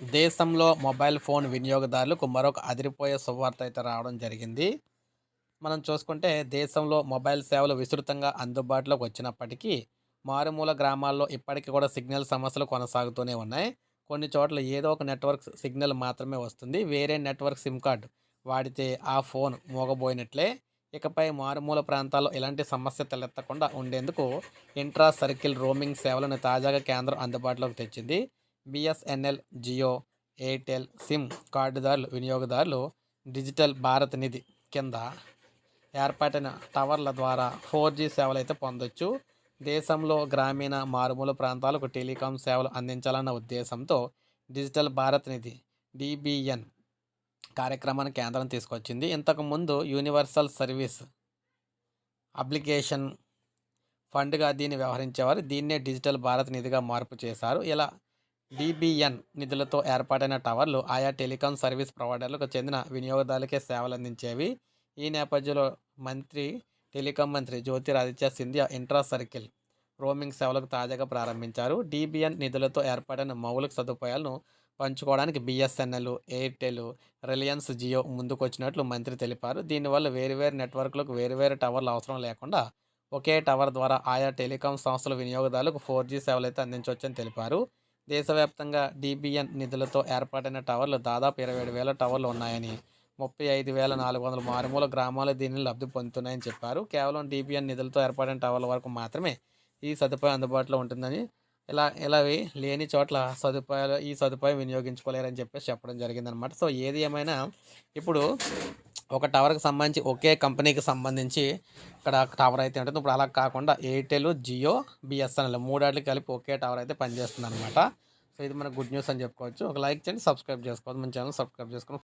దేశంలో mobile phone వినియోగదారులకు మరొక అదిరిపోయే శుభవార్త అయితే రావడం జరిగింది. మనం చూసుకుంటే దేశంలో మొబైల్ సేవలు విస్తృతంగా అందుబాటులోకి వచ్చినప్పటికీ, మారుమూల గ్రామాల్లో ఇప్పటికి కూడా సిగ్నల్ సమస్యలు కొనసాగుతూనే ఉన్నాయి. కొన్ని చోట్ల ఏదో ఒక నెట్వర్క్ సిగ్నల్ మాత్రమే వస్తుంది. వేరే నెట్వర్క్ సిమ్ కార్డ్ వాడితే ఆ ఫోన్ మోగబోయినట్లే. ఇకపై మారుమూల ప్రాంతాల్లో ఇలాంటి సమస్య తలెత్తకుండా ఉండేందుకు ఇంట్రా సర్కిల్ రోమింగ్ సేవలను తాజాగా కేంద్రం అందుబాటులోకి తెచ్చింది. బిఎస్ఎన్ఎల్ జియో, ఎయిర్టెల్ సిమ్ కార్డుదారులు వినియోగదారులు డిజిటల్ భారత్ నిధి కింద ఏర్పాటైన టవర్ల ద్వారా ఫోర్ జీ సేవలైతే పొందొచ్చు. దేశంలో గ్రామీణ, మారుమూల ప్రాంతాలకు టెలికాం సేవలు అందించాలన్న ఉద్దేశంతో డిజిటల్ భారత్ నిధి డీబీఎన్ కార్యక్రమాన్ని కేంద్రం తీసుకొచ్చింది. ఇంతకుముందు యూనివర్సల్ సర్వీస్ అప్లికేషన్ ఫండ్‌గా దీన్ని వ్యవహరించేవారు. దీన్నే డిజిటల్ భారత్ నిధిగా మార్పు చేశారు. ఇలా డీబీఎన్ నిధులతో ఏర్పాటైన టవర్లు ఆయా టెలికాం సర్వీస్ ప్రొవైడర్లకు చెందిన వినియోగదారులకే సేవలందించేవి. ఈ నేపథ్యంలో మంత్రి టెలికాం మంత్రి Jyotiraditya Scindia intra circle roaming సేవలకు తాజాగా ప్రారంభించారు. డీబీఎన్ నిధులతో ఏర్పాటైన మౌలిక సదుపాయాలను పంచుకోవడానికి బిఎస్ఎన్ఎల్ ఎయిర్టెల్, రిలయన్స్ జియో ముందుకొచ్చినట్లు మంత్రి తెలిపారు. దీనివల్ల వేరువేరు నెట్వర్క్లకు వేరువేరు టవర్లు అవసరం లేకుండా ఒకే టవర్ ద్వారా ఆయా టెలికాం సంస్థల వినియోగదారులకు ఫోర్ జీ సేవలైతే అందించవచ్చని తెలిపారు. దేశవ్యాప్తంగా డీబీఎన్ నిధులతో ఏర్పాటైన టవర్లు దాదాపు ఇరవై ఏడు వేల టవర్లు ఉన్నాయని, ముప్పై ఐదు వేల నాలుగు వందల మారుమూల గ్రామాలు దీనిని లబ్ధి పొందుతున్నాయని చెప్పారు. కేవలం డీబీఎన్ నిధులతో ఏర్పాటైన టవర్ల వరకు మాత్రమే ఈ సదుపాయం అందుబాటులో ఉంటుందని, ఇలా ఇలావి లేని చోట్ల సదుపాయాలు ఈ సదుపాయం వినియోగించుకోలేరని చెప్పేసి చెప్పడం జరిగిందనమాట. సో ఏది ఏమైనా ఇప్పుడు ఒక టవర్‌కి సంబంధించి ఒకే కంపెనీకి సంబంధించి ఇక్కడ టవర్ అయితే ఉంటుంది. ఇప్పుడు అలా కాకుండా ఎయిర్టెల్, జియో, బిఎస్ఎన్ఎల్ మూడాటికి కలిపి ఒకే టవర్ అయితే పనిచేస్తుందనమాట. సో ఇది మనకు గుడ్ న్యూస్ అని చెప్పుకోవచ్చు. ఒక లైక్ చేయండి, సబ్స్క్రైబ్ చేసుకోవద్దు. మన ఛానల్ సబ్స్క్రైబ్ చేసుకోండి